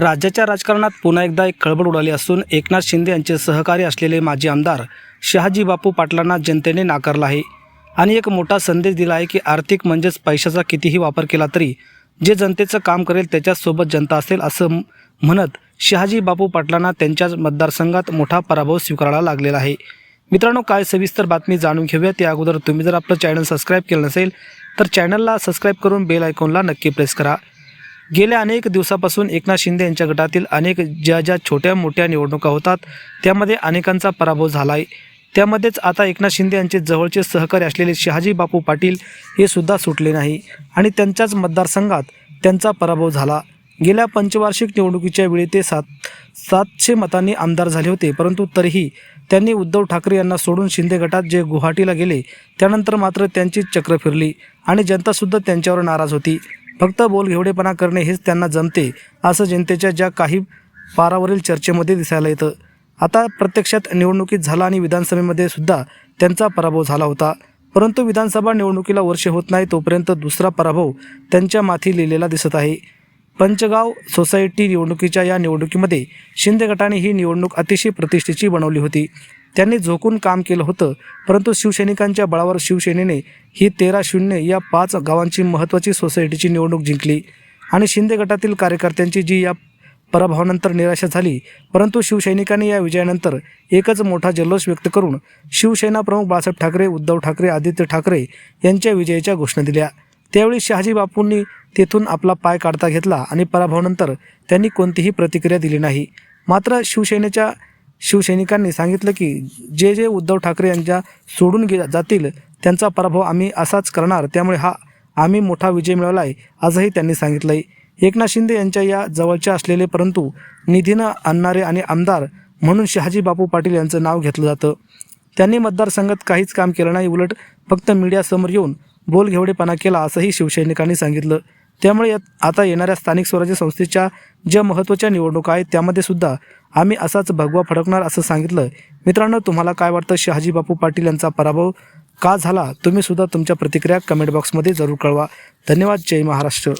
राज्याच्या राजकारणात पुन्हा एकदा एक खळबळ उडाली असून एकनाथ शिंदे यांचे सहकारी असलेले माजी आमदार शहाजी बापू पाटलांना जनतेने नाकारला आहे. आणि एक मोठा संदेश दिला आहे की आर्थिक म्हणजेच पैशाचा कितीही वापर केला तरी जे जनतेचं काम करेल त्याच्यासोबत जनता असेल असं म्हणत शहाजी बापू पाटलांना त्यांच्याच मतदारसंघात मोठा पराभव स्वीकारायला लागलेला आहे. मित्रांनो काय सविस्तर बातमी जाणून घेऊया त्या अगोदर तुम्ही जर आपलं चॅनल सबस्क्राईब केलं नसेल तर चॅनलला सबस्क्राईब करून बेल आयकॉनला नक्की प्रेस करा. गेल्या अनेक दिवसापासून एकनाथ शिंदे यांच्या गटातील अनेक ज्या ज्या छोट्या मोठ्या निवडणुका होतात त्यामध्ये अनेकांचा पराभव झाला आहे त्यामध्येच आता एकनाथ शिंदे यांचे जवळचे सहकारी असलेले शहाजी बापू पाटील हे सुद्धा सुटले नाही आणि त्यांच्याच मतदारसंघात त्यांचा पराभव झाला. गेल्या पंचवार्षिक निवडणुकीच्या वेळी ते सात सातशे मतांनी आमदार झाले होते परंतु तरीही त्यांनी उद्धव ठाकरे यांना सोडून शिंदे गटात जे गुवाहाटीला गेले त्यानंतर मात्र त्यांची चक्र फिरली आणि जनतासुद्धा त्यांच्यावर नाराज होती. फक्त बोलघेवडेपणा करणे हेच त्यांना जमते असं जनतेच्या ज्या काही पारावरील चर्चेमध्ये दिसायला येतं. आता प्रत्यक्षात निवडणुकीत झाला आणि विधानसभेमध्ये सुद्धा त्यांचा पराभव झाला होता. परंतु विधानसभा निवडणुकीला वर्ष होत नाही तोपर्यंत दुसरा पराभव त्यांच्या माथी लिहिलेला दिसत आहे. पंचगाव सोसायटी निवडणुकीच्या या निवडणुकीमध्ये शिंदे गटाने ही निवडणूक अतिशय प्रतिष्ठेची बनवली होती. त्यांनी झोकून काम केलं होतं परंतु शिवसैनिकांच्या बळावर शिवसेनेने ही तेरा शून्य या पाच गावांची महत्त्वाची सोसायटीची निवडणूक जिंकली. आणि शिंदे गटातील कार्यकर्त्यांची जी या पराभवानंतर निराशा झाली परंतु शिवसैनिकांनी या विजयानंतर एकच मोठा जल्लोष व्यक्त करून शिवसेना प्रमुख बाळासाहेब ठाकरे उद्धव ठाकरे आदित्य ठाकरे यांच्या विजयाच्या घोषणा दिल्या. त्यावेळी शहाजी बापूंनी तेथून आपला पाय काढता घेतला आणि पराभवानंतर त्यांनी कोणतीही प्रतिक्रिया दिली नाही. मात्र शिवसेनेच्या शिवसैनिकांनी सांगितलं की जे जे उद्धव ठाकरे यांच्या सोडून गे जातील त्यांचा पराभव आम्ही असाच करणार. त्यामुळे हा आम्ही मोठा विजय मिळवला आहे असंही त्यांनी सांगितलं आहे एकनाथ शिंदे यांच्या या जवळच्या असलेले परंतु निधीनं आणणारे आणि आमदार म्हणून शहाजी बापू पाटील यांचं नाव घेतलं जातं. त्यांनी मतदारसंघात काहीच काम केलं नाही उलट फक्त मीडियासमोर येऊन बोलघेवडेपणा केला असंही शिवसैनिकांनी सांगितलं. त्यामुळे आता येणाऱ्या स्थानिक स्वराज्य संस्थेच्या ज्या महत्त्वाच्या निवडणुका आहेत त्यामध्ये सुद्धा आम्ही असाच भगवा फडकणार असं सांगितलं. मित्रांनो तुम्हाला काय वाटतं? शहाजी बापू पाटील यांचा पराभव का झाला? तुम्ही सुद्धा तुमच्या प्रतिक्रिया कमेंट बॉक्समध्ये जरूर कळवा. धन्यवाद. जय महाराष्ट्र.